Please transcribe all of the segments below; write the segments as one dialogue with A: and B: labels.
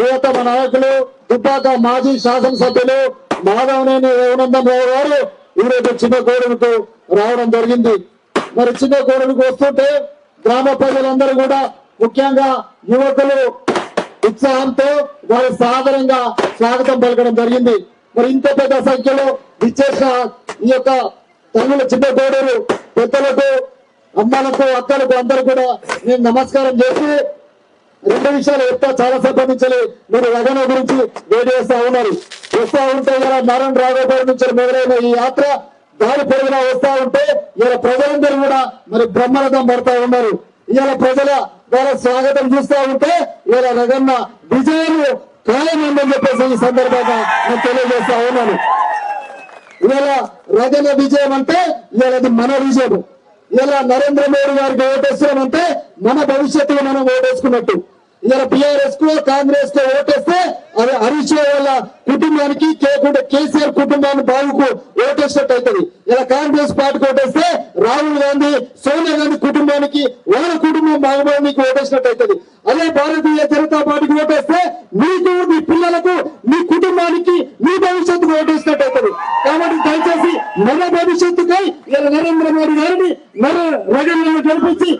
A: ప్రియతమ నాయకులు దుబ్బాక మాజీ శాసనసభ్యులు మాధవనేని రఘునందన్ రావు గారు ఈరోజు చిన్న కోడలకు రావడం జరిగింది. మరి చిన్న కోడలకు వస్తుంటే గ్రామ ప్రజలందరూ కూడా ముఖ్యంగా యువకులు ఉత్సాహంతో వారి సాధారణంగా స్వాగతం పలకడం జరిగింది. మరి ఇంత పెద్ద సంఖ్యలో విచ్చేసిన ఈ యొక్క తమిళ చిన్న కోడలు పెద్దలకు అమ్మలకు అక్కలకు అందరూ కూడా నేను నమస్కారం చేసి రెండు విషయాలు చెప్తా చాలా సేపటి నుంచి మీరు రగన గురించి వేడి చేస్తా ఉన్నారు. వస్తా ఉంటే ఇలా నారాయణ రాఘవపేట నుంచి మొదలైన ఈ యాత్ర దారి పొరుగున వస్తా ఉంటే ఇలా ప్రజలందరూ కూడా మరి బ్రహ్మరథం పడతా ఉన్నారు. ఇలా ప్రజల ద్వారా స్వాగతం చూస్తా ఉంటే ఇలా రగన్న విజయాలు ఖాయమందని చెప్పేసి ఈ సందర్భంగా నేను తెలియజేస్తా ఉన్నాను. ఇవాళ రజన విజయం అంటే ఇవాళ అది మన విజయం ఇలా నరేంద్ర మోడీ గారికి ఓటేస్తున్నాం మన భవిష్యత్తులో మనం ఓటేసుకున్నట్టు. ఇలా బీఆర్ఎస్కు కాంగ్రెస్కు ఓటేస్తే అది హరీష్ వాళ్ళ కుటుంబానికి కేకుంటే కేసీఆర్ కుటుంబాన్ని బాబుకు ఓటేసినట్టు అవుతుంది. ఇలా కాంగ్రెస్ పార్టీకి ఓటేస్తే రాహుల్ గాంధీ సోనియా గాంధీ కుటుంబానికి వాళ్ళ కుటుంబం బాగుబాబుకి ఓటేసినట్టు అవుతుంది. అదే భారతీయ జనతా పార్టీకి ఓటేస్తే మీకు మీ పిల్లలకు మీ కుటుంబానికి మీ భవిష్యత్తుకు ఓటేసినట్టు అవుతుంది. కాబట్టి దయచేసి మన భవిష్యత్తుకై ఇలా నరేంద్ర మోడీ గారిని మన రజలను గెలిపించి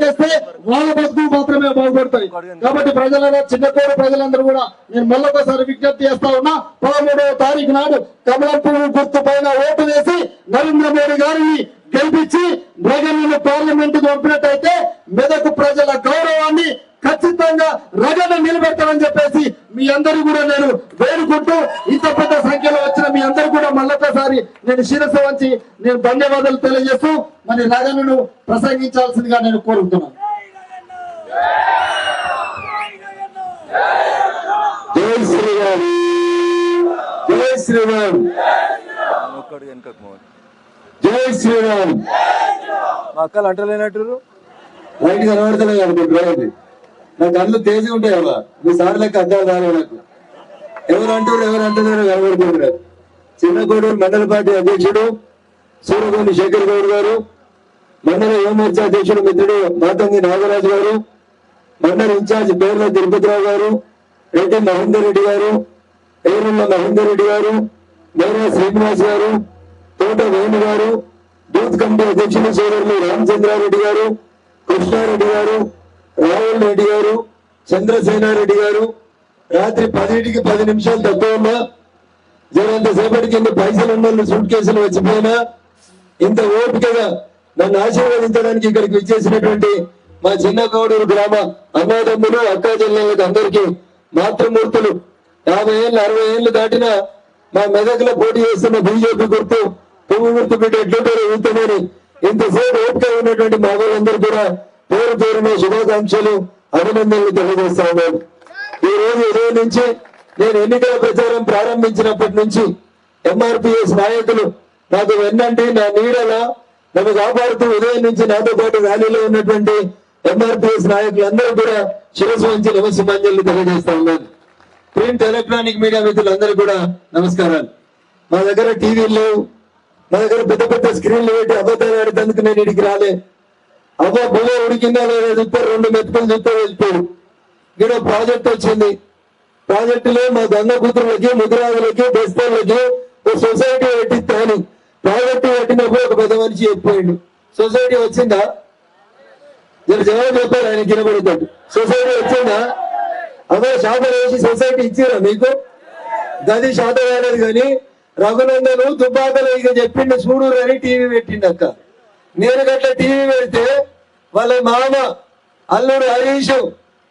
A: చేస్తే వాళ్ళ బతుకు మాత్రమే బాగుపడతాయి. కాబట్టి ప్రజల చిన్న కోడ ప్రజలందరూ కూడా నేను మళ్ళొకసారి విజ్ఞప్తి చేస్తా ఉన్నా పదమూడవ తారీఖు నాడు కమలం పువ్వు గుర్తు పైన ఓటు వేసి నరేంద్ర మోడీ గారిని గెలిపించి ప్రజలను పార్లమెంట్ పంపినట్టయితే మెదకు ప్రజల గౌరవాన్ని ఖచ్చితంగా రగన నిలబెట్టాలని చెప్పేసి మీ అందరూ కూడా నేను వేడుకుంటూ ఇంత పెద్ద సంఖ్యలో వచ్చిన మీ అందరూ కూడా మళ్ళొకసారి నేను శిరస్సు వంచి నేను ధన్యవాదాలు తెలియజేస్తూ మరి రగనను ప్రసంగించాల్సిందిగా నేను కోరుతున్నాను.
B: జై శ్రీరామ్. జై శ్రీరామ్. జై శ్రీరామ్.
C: మా అక్కలు అంటలేనట్టు
B: లైట్ కనబడతలేదు అనుకుంటున్నారండి నా కళ్ళు తేజీ ఉంటాయి అవ్వ మీ సార్ లెక్క అద్దాలు రాలే నాకు. ఎవరు అంటారు ఎవరు అంటున్నారు కనబడుతున్నారు చిన్న గౌడూరు మండల పార్టీ అధ్యక్షుడు సూర్యగోని శేఖర్ గౌడ్ గారు మండల యువమోర్చా అధ్యక్షుడు మిత్రుడు మాతంగి నాగరాజు గారు మండల ఇన్ఛార్జ్ పేర్ల తిరుపతిరావు గారు రెడ్డి మహేందర్ రెడ్డి గారు ఏరుల మహేందర్ రెడ్డి గారు మేరా శ్రీనివాస్ గారు తోట వేణు గారు బూత్ కమిటీ అధ్యక్షులు సోదరులు రామచంద్రారెడ్డి గారు కృష్ణారెడ్డి గారు రాహుల్ రెడ్డి గారు చంద్రసేనారెడ్డి గారు రాత్రి పదింటికి పది నిమిషాలు తక్కువ ఉన్నా జరంత ఇన్ని పైసలు ఉన్న సూట్ కేసులు వచ్చిపోయినా? ఇంత ఓపికగా నన్ను ఆశీర్వదించడానికి ఇక్కడికి విచ్చేసినటువంటి మా చిన్న గౌడూరు గ్రామ అన్నదమ్ములు అక్కా జిల్లాలకు అందరికీ మాతృమూర్తులు. యాభై ఏళ్ళు అరవై ఏళ్ళు దాటిన మా మెదక్లో పోటీ చేస్తున్న బీజేపీ గుర్తు పువ్వు గుర్తు బిడ్డ ఎట్లుంటారో ఊతమని ఇంతసేపు ఓపిక ఉన్నటువంటి మా వాళ్ళందరూ కూడా పేరు పేరున శుభాకాంక్షలు అభినందనలు తెలియజేస్తాను ఈ రోజు ఉదయం నుంచి నేను ఎన్నికల ప్రచారం ప్రారంభించినప్పటి నుంచి ఎంఆర్పిఎస్ నాయకులు నాకు వెన్నంటే నా నీడలా నన్ను కాపాడుతూ ఉదయం నుంచి నాతో పాటు ర్యాలీలో ఉన్నటువంటి ఎంఆర్పిఎస్ నాయకులందరూ కూడా శిరస్సు వంచి నమస్సుమాంజలు తెలియజేస్తా ఉన్నాను ప్రింట్ ఎలక్ట్రానిక్ మీడియా మిత్రులందరూ కూడా నమస్కారాలు. మా దగ్గర టీవీలు మా దగ్గర పెద్ద పెద్ద స్క్రీన్లు పెట్టి అబద్ధాలు ఆడేందుకు నేను ఇడికి రాలే. అవ్వ భూమి ఉడికిందా లేదా? చూస్తే రెండు మెతుకులు చూస్తే వెళ్తాడు ఇక్కడ ప్రాజెక్ట్ వచ్చింది. ప్రాజెక్టులో మా గంగ కూతురులకి ముదిరాజులకి బెస్తోళ్ళకి ఒక సొసైటీ అని ప్రాజెక్టు పెట్టినప్పుడు ఒక పెద్ద మనిషి చెప్పిపోయిండు. సొసైటీ వచ్చిందా? నేను జవాబు చెప్పారు ఆయన కినబడతాడు సొసైటీ వచ్చిందా? అదే శాతం వేసి సొసైటీ ఇచ్చిరా మీకు? గది శాతం కాలేదు కానీ రఘునందను దుబ్బాకలు ఇక చెప్పిండు చూడు అని టీవీ పెట్టిండు అక్క. నేను గట్ల టీవీ పెడితే వాళ్ళ మామ అల్లుడు హరీష్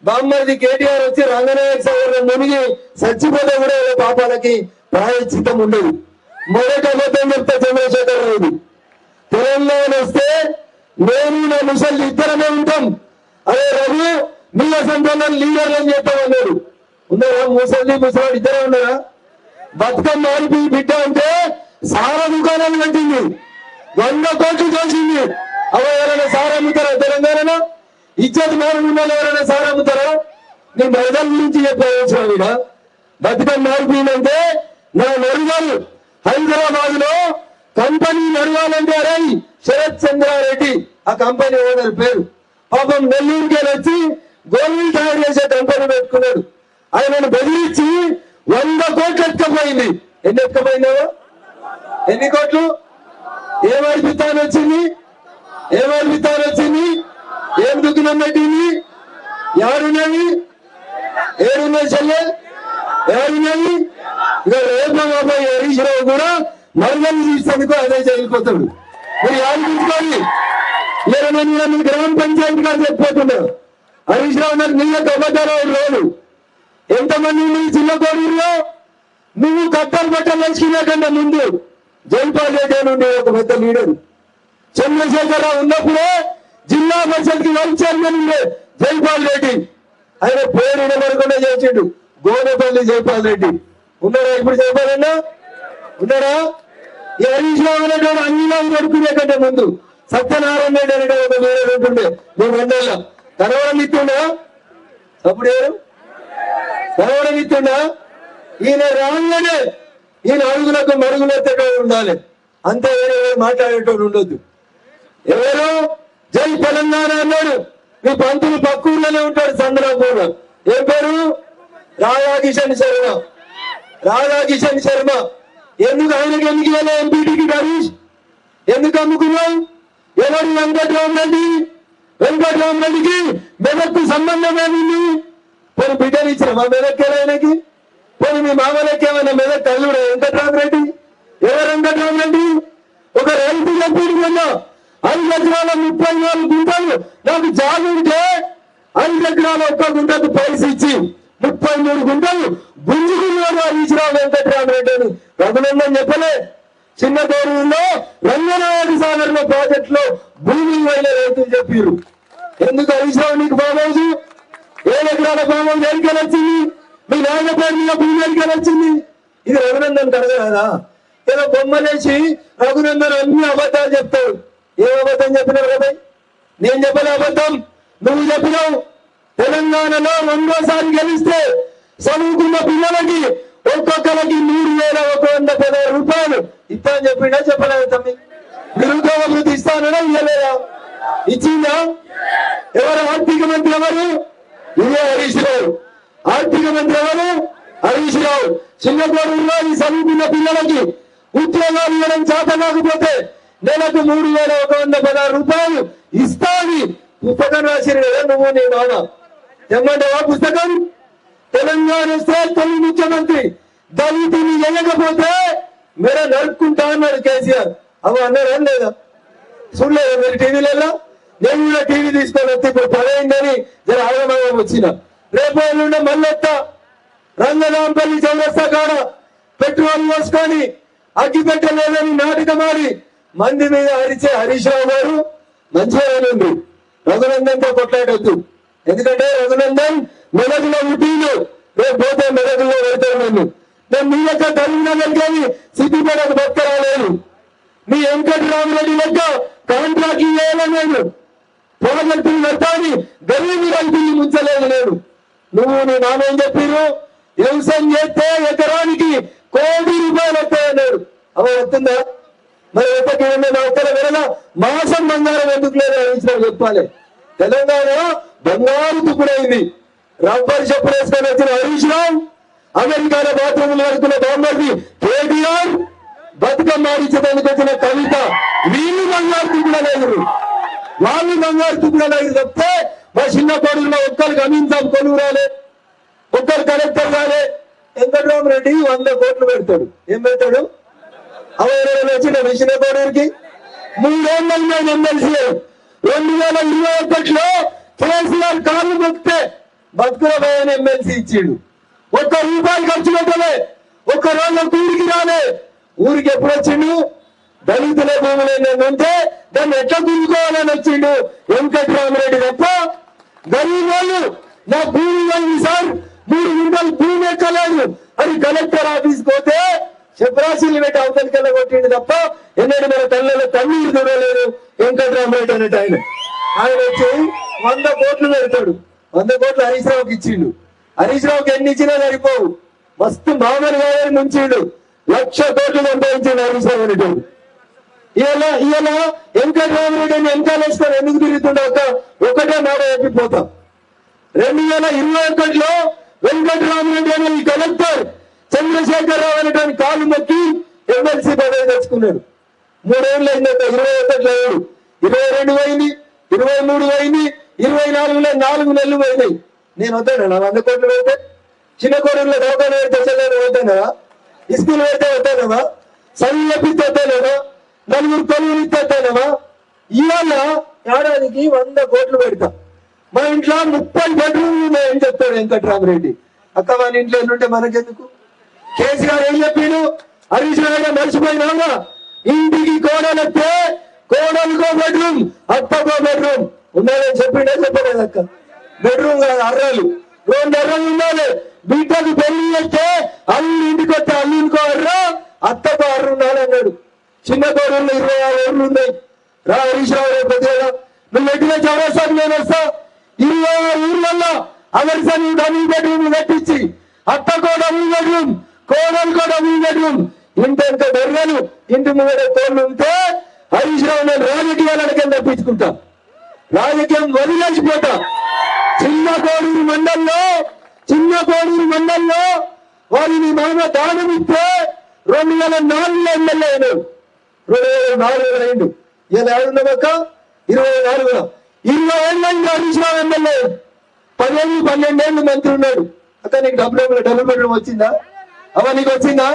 B: బామ్మది కేటీఆర్ వచ్చి రంగనాయక సాగర్ మునిగి చచ్చిపోతే కూడా వాళ్ళ పాపాలకి ప్రాయశ్చితం ఉండదు. మొదట అబద్ధం చెప్తా చంద్రశేఖర్ రావు తెలంగాణ వస్తే నేను నా ముసలి ఇద్దరమే ఉంటాం. అదే రవి మీ అసంతోళన లీడర్ అని చెప్పమన్నాడు ఉన్నారా? ముసలి ముసలాడు ఇద్దరే ఉన్నారా? బతుకమ్మ మారిపోయి బిడ్డ అంటే సారా దుకాణాలు కట్టింది. వంద కోట్లు చేసింది అవ ఎవరైనా సార్ అమ్ముతారా తెలంగాణలో ఇచ్చేది మారు ఉండాలి ఎవరైనా సార్ అమ్ముతారా నేను బయట గురించి చెప్పాల్సిన బతికం మారిపోయిందంటే నా నరుగారు హైదరాబాద్లో కంపెనీ నడవాలంటే అరే శరత్ చంద్రారెడ్డి ఆ కంపెనీ ఓనర్ పేరు. పాపం నెల్లూరుకే వచ్చి గోల్డ్ తయారు చేసే కంపెనీ పెట్టుకున్నాడు. ఆయనను బెదిరించి వంద కోట్లు ఎత్తుకపోయింది. ఎన్ని ఎత్తుకపోయినావో? ఎన్ని కోట్లు? ఏం అర్పితాను వచ్చింది? ఏం అర్పితాను వచ్చింది? ఏం దుఃఖం పెట్టింది ఎవరున్నది? ఏడున్నది చెల్లె? ఎవరున్నది? ఇక రేపు బాబాయ్ హరీష్ రావు కూడా మరణం తీసేందుకు అదే చేయకపోతాడు మీరు ఆలోచించుకోండి లేదా నేను గ్రామ పంచాయతీ గారు చెప్పిపోతున్నారు. హరీష్ రావు నాకు నీళ్ళకి అబద్ధారావు రాడు ఎంతమంది జిల్లా చిన్న కోడూరులో? నువ్వు కట్టలు బట్టలు వేసుకునే కన్నా ముందు జైపాల్ రెడ్డి అని ఉండే ఒక పెద్ద లీడర్. చంద్రశేఖరరావు ఉన్నప్పుడే జిల్లా పరిషత్కి వైస్ చైర్మన్ ఉండే జైపాల్ రెడ్డి. ఆయన పేరు వినబడకుండా చేసిండు. గోనపల్లి జైపాల్ రెడ్డి. ఉన్నారా ఇప్పుడు జైపాల్ అన్న? ఉన్నారా? ఈ హరీష్ రావు అనేటువంటి అంగిలా కొడుకునే కంటే ముందు సత్యనారాయణ రెడ్డి అనే ఒక లీడర్ ఉంటుండే. మేము రెండేళ్ళ తర్వాత మిత్రుడా అప్పుడు ఎవరు? కరవడం ఇస్తుండా ఈయన రాగానే ఈయన అడుగులకు మరుగులెత్తగా ఉండాలి. అంతే వేరే మాట్లాడేటోడు ఉండొద్దు. ఎవరు? జై తెలంగాణ అన్నాడు. మీ పంతులు పక్కూర్లోనే ఉంటాడు చంద్రపూర్ ఏం పేరు? రాధాకిషన్ శర్మ. రాధాకిషన్ శర్మ. ఎందుకు ఆయనకి ఎందుకు వెళ్ళా ఎంపీటీకి హరీష్ ఎందుకు అమ్ముకున్నావు? ఎవరు వెంకట్రామరెడ్డి వెంకట్రామరెడ్డికి మెదక్కు సంబంధం ఏమింది? పోనీ బిడ్డలు ఇచ్చిన మా మెదక్కి ఆయనకి? పోనీ మీ మామలకి ఏమైనా మెదక్ కల్లుడు వెంకట్రామరెడ్డి ఎవరు ఒక రైతు ఎంపీడి కన్నా ఐదు ఎకరాల ముప్పై నాలుగు గుంటలు. నాకు జాగుంటే ఐదు ఎకరాల ఒక్క గుంటకు పైసి ఇచ్చి ముప్పై మూడు గుంటలు గుంజుకున్నాడు హరీశ్రావు వెంకట్రామరెడ్డి అని. రఘునందన్ చెప్పలే. చిన్న దూరంలో రంగనాయుడు సాగర్లో ప్రాజెక్ట్లో భూమి ఇవ్వలే రైతులు చెప్పారు ఎందుకు హరీశ్రావు నీకు ఫామ్ ఏడు ఎకరాల ఫామ్ హౌస్ వచ్చింది? మీ నాన్న పేరు మీద భూమి ఎరికలు వచ్చింది ఇది రఘునందన్ కడగదా ఏదో బొమ్మలేసి రఘునందన్ అన్ని అబద్ధాలు చెప్తాడు. ఏ అబద్ధం చెప్పినారు కదా నేను చెప్పలే అబద్ధం. నువ్వు చెప్పినావు. తెలంగాణలో రెండోసారి గెలిస్తే చదువుకున్న పిల్లలకి ఒక్కొక్కరికి మూడు వేల ఒక వంద పదహారు రూపాయలు. ఇస్తా అని చెప్పిండా? చెప్పలేదు తమ్మి. నిరుద్యోగ వృద్ధి ఇస్తానడా ఇవ్వలేదా ఇచ్చిందా? ఎవరు ఆర్థిక మంత్రి ఎవరు? ఇదే హరీష్ రావు. ఆర్థిక మంత్రి ఎవరు? హరీష్ రావు. సింగపూర్లో ఈ చదువుకున్న పిల్లలకి ఉద్యోగాలు ఇవ్వడం చేత కాకపోతే నెలకు మూడు వేల ఒక వంద పదహారు రూపాయలు ఇస్తాని. పుస్తకం రాసిన కదా నువ్వు నీ నాన్న తెమ్మంటావా పుస్తకం? తెలంగాణ స్టేట్ తొలి ముఖ్యమంత్రి దళితుని ఎనకపోతే మీరు నరుక్కుంటా అన్నాడు కేసీఆర్. అవి అన్నారా? లేదా? చూడలేదా మీరు టీవీలలో నేను కూడా టీవీ తీసుకొని వస్తే ఇప్పుడు పదైందని జర ఆగమయం వచ్చిన. రేపు ఎల్లుండి మల్లెత్త రంగనాంపల్లి చౌరస్తా కాడ పెట్రోల్ పోసుకొని అగ్గి పెట్టలేదని నాటకమాడి మంది మీద అరిచే హరీష్ రావు గారు మంచిగా రఘునందన్తో కొట్లాడొద్దు. ఎందుకంటే రఘునందన్ మెదకులో ఉట్టిండు రేపు పోతే మెదకులో పెడతారు నన్ను. నేను మీ లెక్క కరీంనగర్ కానీ సిద్దిపేటకు బతకరాలేదు. మీ వెంకటరామరెడ్డి లెక్క కాంట్రాక్ట్ ఇవ్వాలని నేను ప్రాజెక్టులు పెడతాని గరీబీ రైతుల్ని ముంచలేదు నేను. నువ్వు నీ నామేం చెప్పిరు వ్యవసాయం చేస్తే ఎకరానికి కోటి రూపాయలు వస్తాయన్నాడు అవి వస్తుందా? మరి ఎంతకి నా ఒక్కల వినగా మాసం బంగారం ఎందుకు లేదు అడిగిన చెప్పాలి. తెలంగాణ బంగారు తుప్పుడైంది రబ్బర్ చెప్పులు వేసుకొని వచ్చిన హరీష్ రావు అమెరికాలో బాత్రూములు కడుతున్న బాంబర్ది కేటీఆర్ బతుకమ్మ ఆడించడానికి వచ్చిన కవిత వీళ్ళు బంగారు తుప్పుడలేదు వాళ్ళు బంగారు తుప్పుడలేదు చెప్తే మా చిన్న కొడుకులో ఒక్కరికి అమీన్సాబ్ కొలువు రాలే. ఒక్కరు కలెక్టర్ రాలే. వెంకటరామరెడ్డి వంద కోట్లు పెడతాడు. ఏం పెడతాడు? అవైనా వచ్చిన విషయ కోడూరుకి? మూడేళ్ళు నేను ఎమ్మెల్సీ. రెండు వేల ఇరవై ఒకటిలో కేసీఆర్ కాళ్ళు మొక్కితే బతుకుల భయాన్ని ఎమ్మెల్సీ ఇచ్చిండు. ఒక్క రూపాయి ఖర్చు పెట్టలే. ఒక్క రోజు ఊరికి రాలే. ఊరికి ఎప్పుడు వచ్చిండు? దళితుల భూములు ఏంటంటే దాన్ని ఎట్లా గుంజుకోవాలని వచ్చిండు? వెంకటరామరెడ్డి తప్ప గరీబ్ వాళ్ళు నా భూమి ఉంది సార్? మూడు గుంటలు భూమి ఎక్కలేదు అని కలెక్టర్ ఆఫీస్ పోతే శుభ్రాశీలు పెట్టి అవతలికి కొట్టిండు తప్ప ఎన్నడూ మన తల్లలో తన్నీరు చూడలేదు వెంకటరామరెడ్డి అనేట ఆయన. ఆయన వచ్చి వంద కోట్లు పెడతాడు. వంద కోట్లు హరీష్ రావుకి ఇచ్చిండు. హరీష్ రావుకి ఎన్ని ఇచ్చినా సరిపోవు. మస్తు మామూలు గారి ముంచిండు. లక్ష కోట్లు సంపాదించిండు హరీష్ రావు అనేటోడు. ఇలా ఇలా వెంకటరామరెడ్డి అని వెనకాలేసుకొని ఎందుకు తిరుగుతుండే ఒక ఒకటే మాట చెప్పిపోతాం. రెండు వేల ఇరవై ఒకటిలో వెంకటరామరెడ్డి అనే ఈ కలెక్టర్ చంద్రశేఖరరావు అనేటువంటి కాలు మొక్కి ఎమ్మెల్సీ పదవి తెచ్చుకున్నాడు. మూడేళ్ళు అయిందంట ఇరవై ఒకటిలో ఏడు. ఇరవై రెండు పోయింది ఇరవై మూడు పోయింది ఇరవై నాలుగులో నాలుగు నెలలు పోయినాయి. నేను వద్దాను నా వంద కోట్లు పెడితే చిన్న కోడూరులో దవాఖాన పెడితే చెల్లెలు కదా. ఇస్కూల్ పెడితే వద్దానవా చదువు చెప్పిస్తే వద్దానమా నలుగురు కొలువులు ఇస్తే ఇవాళ ఏడాదికి వంద కోట్లు పెడతా. మా ఇంట్లో ముప్పై బెడ్రూమ్లు ఉన్నాయని చెప్తాడు వెంకట్రామరెడ్డి. అక్క మన ఇంట్లో ఎన్నుంటే మనకెందుకు? కేసీఆర్ ఏం చెప్పిండు? హరీష్ రావు మర్చిపోయినావుగా ఇంటికి కోడలు వస్తే కోడలుకో బెడ్రూమ్ అత్తకో బెడ్రూమ్. ఉన్నాయని చెప్పిండే చెప్పలేదు అక్క. బెడ్రూమ్ కాదు అర్రలు. రెండు అర్రలు ఉండాలి. బిడ్డకు పెళ్ళి చేస్తే అల్లు ఇంటికి వస్తే అల్లుకో అర్ర అత్తకో అర్ర ఉండాలి అన్నాడు. చిన్న కోడళ్ళు ఇరవై ఆరు ఊర్లు ఉన్నాయి రా హరీశ్రావు రావు రేపు పెద్దగా నువ్వు పెట్టిన చౌరస్తాకు నేను వస్తా. ఇరవై ఆరు ఊర్లలో అమెరికన్ డబుల్ బెడ్రూమ్ కట్టించి అత్తకో డబుల్ బెడ్రూమ్ కోడలుకో డబుల్ బెడ్రూమ్. ఇంటి ఎంత ఇంటి ముంగడ కోళ్ళు ఉంటే హరీష్ రావు నేను రాజకీయాలకి తప్పించుకుంటా. రాజకీయం వదిలేసిపోతా. చిన్న కోడూరు మండల్లో చిన్న కోడూరు మండల్లో వారిని మామ దానం ఇస్తే రెండు వేల నాలుగులో ఎమ్మెల్యే అయినారు రెండు వేల నాలుగు వేల అయిండు ఇలా ఏడున్నదక్క ఇరవై నాలుగున ఇరవై ఏళ్ళు హరీష్రావు ఎమ్మెల్యే. పదిహేను పన్నెండేళ్ళు మంత్రి ఉన్నాడు. అక్క నీకు డబ్బులు ఏమైనా డబ్బులు పెట్టడం వచ్చిందా? అవ నీకు వచ్చిందా?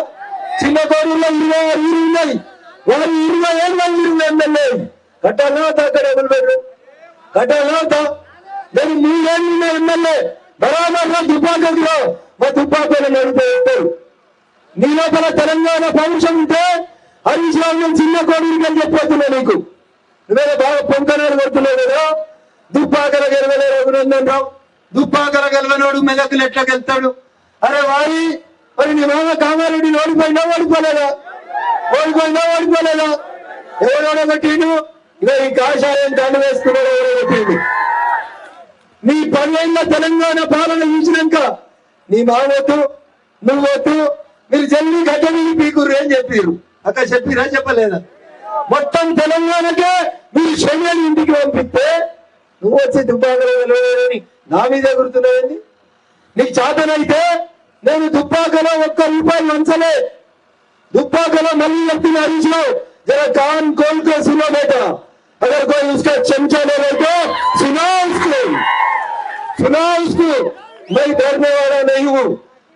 B: చిన్న కోడూరులో ఇరవై ఆరు ఊరు ఉన్నాయి. వారు ఇరవై ఏళ్ళు మంది ఎమ్మెల్యే. కట్టాలా వద్దా అక్కడ డబ్బులు పెట్టడం? కట్టాలా వద్దా నేను మూడేళ్ళు ఉన్న ఎమ్మెల్యే. బరాబర్ దుబ్బాకలో మా దుబ్బాకలు నడిపే నీ లోపల తెలంగాణ పౌరుషం ఉంటే హరీష్ రావు నేను చిన్న కోడికి అని చెప్పొస్తున్నా నీకు. నువ్వేదో బాగా పొంకనాలు కొడుతున్నావు కదా. దుప్పాకర గెలవలే రఘునందన్ రావు దుబ్బాకల గెలవనోడు మెదకులు ఎట్లా గెలుతాడు అరే వారి మరి నీ మామ కామారెడ్డి ఓడిపోయినా ఓడిపోలేదా? ఓడిపోయినా ఓడిపోలేదా? ఎవరు ఓడగొట్టిండు? ఇక ఈ కాషాయం దండ వేసుకున్నాడు ఎవరు కొట్టిండు? నీ పదేళ్ళ తెలంగాణ పాలన చూసినాక నీ మావద్దు నువ్వతో మీరు జల్లి గడ్డ మీద పీకుర్రు అని చెప్పారు అక్కడ చెప్పిరా చెప్పలేదా మొత్తం తెలంగాణకే మీరు శనియని ఇంటికి పంపిస్తే నువ్వు వచ్చి దుబ్బాకలో వెళ్ళని నా మీద గుర్తున్నాయండి నీకు చాతనైతే నేను దుబ్బాకలో ఒక్క రూపాయి వంచలే दुब्बाकला मल्ली लगती हरीश राव जरा कान खोल कर सुनो बेटा अगर कोई उसका चमचा ले रहे तो सुनाओ उसको सुनाओ उसको मैं डरने वाला नहीं हूँ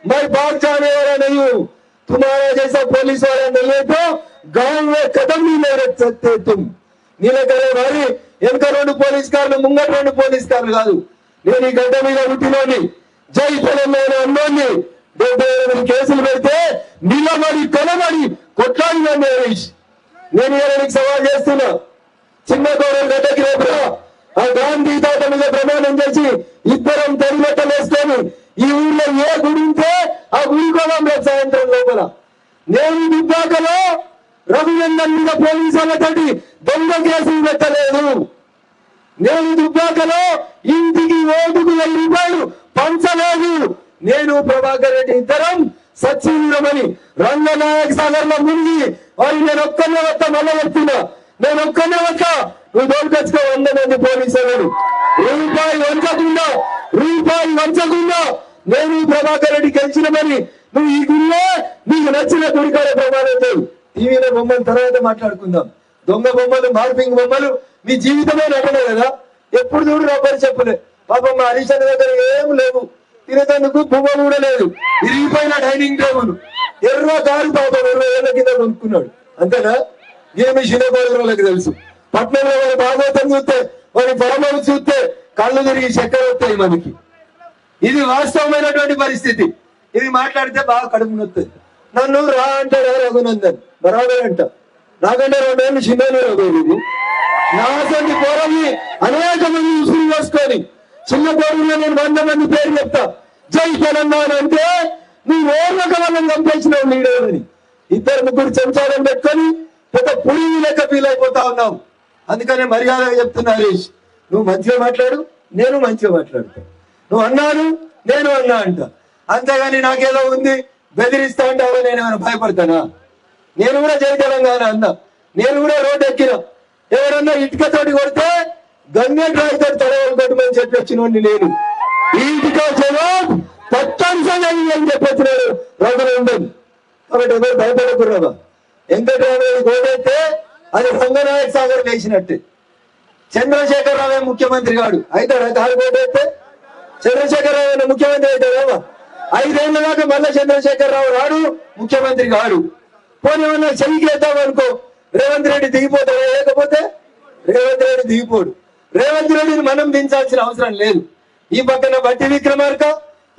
B: मैं भाग जाने वाला नहीं हूँ तुम्हारा जैसा पुलिस वाला नहीं है तो गांव में कदम भी नहीं रख सकते तुम నీలకరే వారి వెనక రెండు పోలీస్ కార్లు ముంగట రెండు పోలీస్ కార్లు కాదు నేను ఈ గడ్డ మీద పుట్టినోని జై తెలంగాణ అన్నోని డెబ్బై ఎనిమిది కేసులు పెడితే నిలబడి కొనబడి కొట్లాడి హరీష్ నేను ఇలా నీకు సవాల్ చేస్తున్నా చిన్న గౌరవం గడ్డకి రేపు రా. ఆ గాంధీ తాత మీద ప్రమాణం చేసి ఇద్దరం తరిమట్టలు వేసుకొని ఈ ఊర్లో ఏ గుడి ఉంటే ఆ ఊరుకోవడం రేపు సాయంత్రం లోపల. నేను దుబ్బాకలో రఘునందన్ మీద పోలీసు వాళ్ళతోటి దొంగ కేసులు పెట్టలేదు. నేను దుబ్బాకలో ఇంటికి ఓటుకు వెయ్యి రూపాయలు పంచలేదు. నేను ప్రభాకర్ రెడ్డి ఇద్దరం సచివురమని రంగనాయక సాగర్లో మునిగి వారి నేను ఒక్కనే వస్తా మళ్ళీ చెప్తున్నా. నేను ఒక్కనే వస్తా నువ్వు దోలుకొచ్చుకో వంద మంది పోలీసులు. రూపాయి వంచకుండా రూపాయి వంచకుండా నేను ప్రభాకర్ రెడ్డి గెలిచినమని నువ్వు ఈ గుడిలో నీకు నచ్చిన గుడికాడ ప్రమాణం చేయి. టీవీలో బొమ్మల తర్వాత మాట్లాడుకుందాం. దొంగ బొమ్మలు మార్పింగ్ బొమ్మలు మీ జీవితమే నటనే కదా? ఎప్పుడు చూడు రబ్బరు చెప్పులే. పాపం మా హరీష్ దగ్గర ఏం లేవు. తినేందుకు బొమ్మ కూడా లేదు. విరిగిపోయిన డైనింగ్ టేబుల్. ఎర్ర కారు పాపం ఇరవై ఏళ్ళ కింద కొనుక్కున్నాడు. అంతేనా? ఏమి శిలకోళ్ళకి తెలుసు. పట్నంలో వారి భాగవతం చూస్తే వారి పరమలు చూస్తే కళ్ళు తిరిగి చక్కెర వస్తాయి మనకి. ఇది వాస్తవమైనటువంటి పరిస్థితి. ఇది మాట్లాడితే బాగా కడుపు నొత్తుంది నన్ను రా అంటాడు రఘునందన్ బరాబర్ అంట నాకంటే రెండేళ్ళు చిన్న రఘు నువ్వు నా పోరల్ని అనేక మంది ఉసురు వేసుకొని చిన్న పోరులో నేను వంద మంది పేరు చెప్తా. జై తెలంగాణ అంటే నువ్వు ఓర్వక వాళ్ళని చంపేసినావు లీడర్ని. ఇద్దరు ముగ్గురు చెంచాలను పెట్టుకొని పెద్ద పులి లెక్క ఫీల్ అయిపోతా ఉన్నావు. అందుకనే మర్యాదగా చెప్తున్నా హరీష్ నువ్వు మంచిగా మాట్లాడు నేను మంచిగా మాట్లాడతాను నువ్వు అన్నాను నేను అన్నా అంట. అంతేగాని నాకేదో ఉంది బెదిరిస్తా అంటావో నేను ఏమైనా భయపడతానా? నేను కూడా జై తెలంగాణ అన్నా. నేను కూడా రోడ్డు ఎక్కిన ఎవరన్నా ఇటుకతోటి కొడితే గంగెట్ రాయితో తొడవలు కొట్టమని చెప్పి వచ్చినోడిని నేను. ఈ ఇటుక జవాబ్ తత్వాంశంగా అని చెప్పొచ్చినాడు రఘునందన్ కాబట్టి ఎవరు భయపడకూడదా వెంకటరామయ్య గోడైతే అది రంగనాయక సాగర్ వేసినట్టే చంద్రశేఖర రావే ముఖ్యమంత్రి కాడు అవుతాడా కారు చంద్రశేఖర రావు ముఖ్యమంత్రి అవుతాడేమో ఐదేళ్ళ దాకా మళ్ళా చంద్రశేఖర్ రావు రాడు ముఖ్యమంత్రి కాడు. పోనీ ఏమన్నా చెయ్యికి అనుకో. రేవంత్ రెడ్డి దిగిపోతాడా? లేకపోతే రేవంత్ రెడ్డి దిగిపోడు. రేవంత్ రెడ్డిని మనం దించాల్సిన అవసరం లేదు. ఈ పక్కన బట్టి విక్రమార్క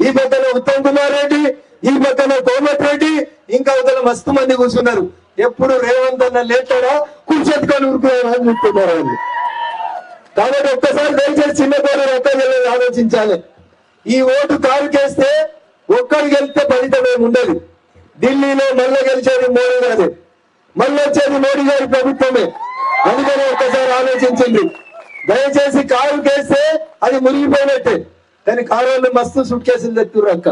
B: ఈ పక్కన ఉత్తమ్ కుమార్ రెడ్డి ఈ పక్కన కోమటి రెడ్డి ఇంకా అవతల మస్తు మంది కూర్చున్నారు. ఎప్పుడు రేవంత్ అన్న లేచాడా కూర్చొని ఉరుకున్నారా అని చెప్తున్నారు వాళ్ళు కాబట్టి ఒక్కసారి దయచేసి చిన్న పేరు ఒక్క ఆలోచించాలి. ఈ ఓటు కారుకేస్తే ఒక్కరు గెలిస్తే ఫలితం ఉండదు. ఢిల్లీలో మళ్ళీ గెలిచేది మోడీ గారు. మళ్ళీ వచ్చేది మోడీ గారి ప్రభుత్వమే. అందుకని ఒక్కసారి ఆలోచించింది దయచేసి కారు కేస్తే అది మునిగిపోయినట్టే. కానీ కారు మస్తు సుట్ కేసులు తెత్తుర్రు అక్క.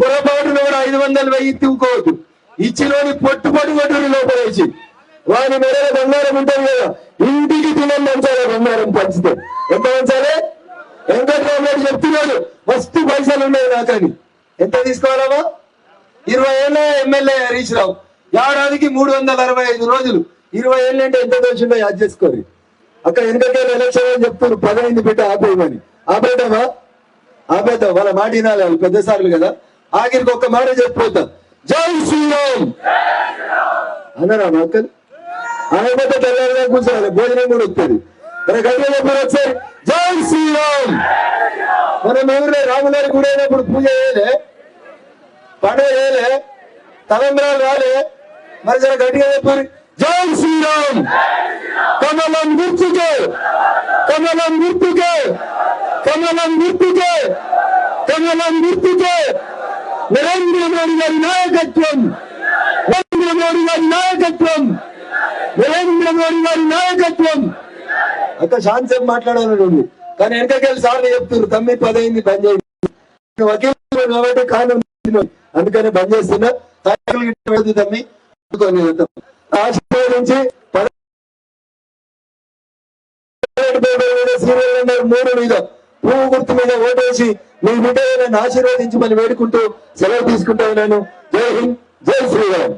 B: పొరపాటున కూడా ఐదు వందలు వెయ్యి తివ్వుకోవద్దు ఇచ్చిలోని పొట్టు పొట్టు కొట్టుని లోపలేసి. వాని మెడల బంగారం ఉంటుంది కదా ఇంటికి తినం పంచాలి బంగారం పంచితే. ఎంత పంచాలి? వెంకట్రావు గారు చెప్తున్నాడు? మస్తు పైసలు ఉన్నాయి నాకని. ఎంత తీసుకోవాలమ్మా? ఇరవై ఏళ్ళ ఎమ్మెల్యే హరీష్ రావు. ఏడాదికి మూడు వందల అరవై ఐదు రోజులు. ఇరవై ఏళ్ళు అంటే ఎంత దోషుండో యాద్ చేసుకోరు అక్కడ వెనకకేళ్ళ ఎలక్షన్ అని చెప్తున్నారు పదహైదు బిడ్డ ఆపేయమని. ఆపేద్దామా? ఆపేద్దాం వాళ్ళ మాట వినాలి వాళ్ళు పెద్ద సార్లు కదా. ఆఖరికి ఒక్క మాట చెప్పిపోతాం జై శ్రీరామ్! అన్నారా మా అక్కలు? అనకపోతే తెల్లారిగా కూర్చోవాలి. భోజనం కూడా వస్తుంది మన గడియ చెప్పారు ఒకసారి జై శ్రీరామ్. మనం ఎవరే రాముగారి గుడి అయినప్పుడు పూజ చేయలే పండుగ చేయలే తలంబరాలు రాలే. మరి జర గట్టిగా చెప్పారు జై శ్రీరామ్. కమలం గుర్తుకే కమలం గుర్తుకే కమలం గుర్తుకే కమలం గుర్తుకే. నరేంద్ర మోడీ గారి నాయకత్వం నరేంద్ర మోడీ గారి నాయకత్వం. నరేంద్ర వారి నాయకత్వం. అక్క శాంతి సేపు నువ్వు. కానీ వెనకకెళ్ళి సార్లు చెప్తున్నారు తమ్మి పదైంది బంద్ చేయండి. వకీలు కాబట్టి కారణం అందుకనే బంద్ చేస్తున్నా సైకిల్ గిట్ల తమ్మి. అందుకొని వెళ్తాం. ఆశీర్వదించి సీరియల్ నెంబర్ మూడు మీద పువ్వు గుర్తు మీద ఓటేసి మీ బిడ్డ ఆశీర్వదించి మనం వేడుకుంటూ సెలవు తీసుకుంటా ఉన్నాను. జై హింద్ జై శ్రీరామ్.